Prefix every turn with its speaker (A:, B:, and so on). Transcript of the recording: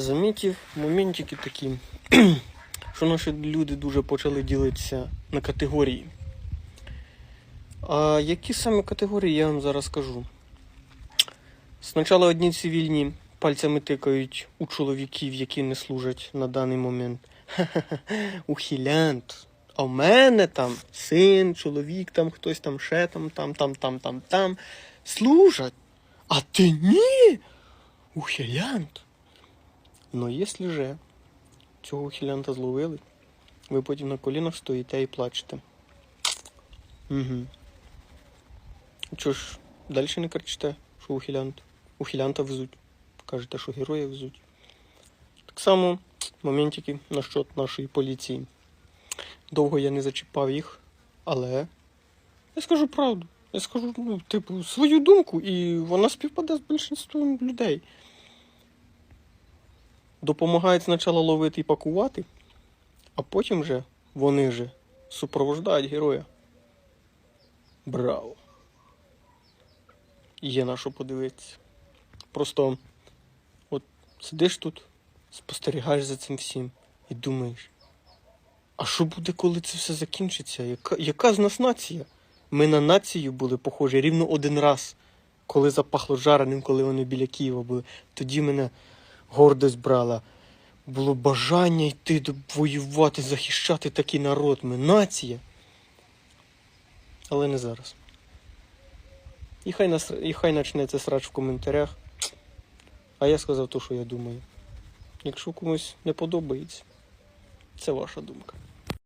A: замітив моментики такі, що наші люди дуже почали ділитися на категорії. А які саме категорії, я вам зараз скажу. Спочатку одні цивільні пальцями тикають у чоловіків, які не служать на даний момент. Ухилянт. А в мене там син, чоловік, там хтось там ще там, там, там, там, там, там. Служать. А ти ні? Ухилянт. Ну, якщо же цього ухилянта зловили, ви потім на колінах стоїте і плачете. Угу. Чого ж, далі не кричите, що ухилянт? Ухилянта везуть. Кажете, що героя везуть. Так само моментики насчет нашої поліції. Довго я не зачіпав їх, але я скажу правду. Я скажу, ну, типу, свою думку, і вона співпаде з більшістю людей. Допомагають спочатку ловити і пакувати, а потім вже вони же супровождають героя. Браво! Є на що подивитися. Просто от сидиш тут, спостерігаєш за цим всім і думаєш, а що буде, коли це все закінчиться? Яка, яка з нас нація? Ми на націю були похожі рівно один раз, коли запахло жареним, коли вони біля Києва були. Тоді мене гордость брала. Було бажання йти воювати, захищати такий народ. Ми нація. Але не зараз. І хай, нас, і хай начнеться срач в коментарях. А я сказав те, що я думаю. Якщо комусь не подобається, це ваша думка.